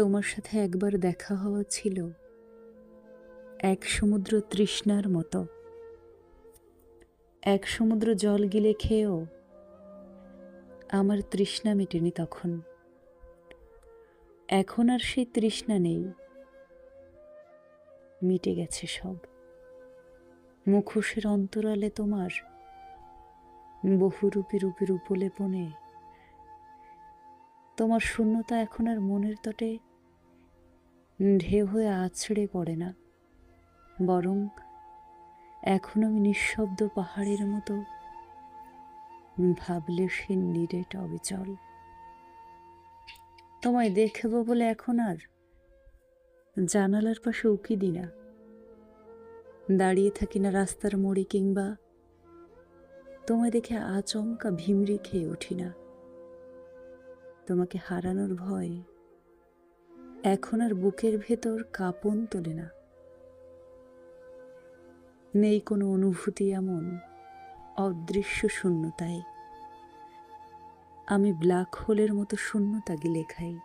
তোমার সাথে একবার দেখা হওয়া ছিল এক সমুদ্র তৃষ্ণার মতো। এক সমুদ্র জল গিলে খেয়েও আমার তৃষ্ণা মেটেনি তখন। এখন আর সেই তৃষ্ণা নেই। মিটে গেছে সব। মুখোশের অন্তরালে তোমার বহুরূপী রূপের উপলেপনে। তোমার শূন্যতা এখন আর মনের তটে ঢেউ হয়ে আছড়ে পড়ে না। বরং এখন আমি নিঃশব্দ পাহাড়ের মতো। ভাবলে সে নিরেট অবিচল। তোমায় দেখব বলে এখন আর জানালার পাশে উকি দিই না। দাঁড়িয়ে থাকি না রাস্তার মোড়ে কিংবা তোমায় দেখে আচমকা ভিমরি খেয়ে উঠি না। তোমাকে হারানোর ভয় এখন আর বুকের ভেতর কাঁপন তোলে না। নেই কোনো অনুভূতি এমন, অদৃশ্য শূন্যতায়। আমি ব্ল্যাক হোলের মতো শূন্যতা গিলে খাই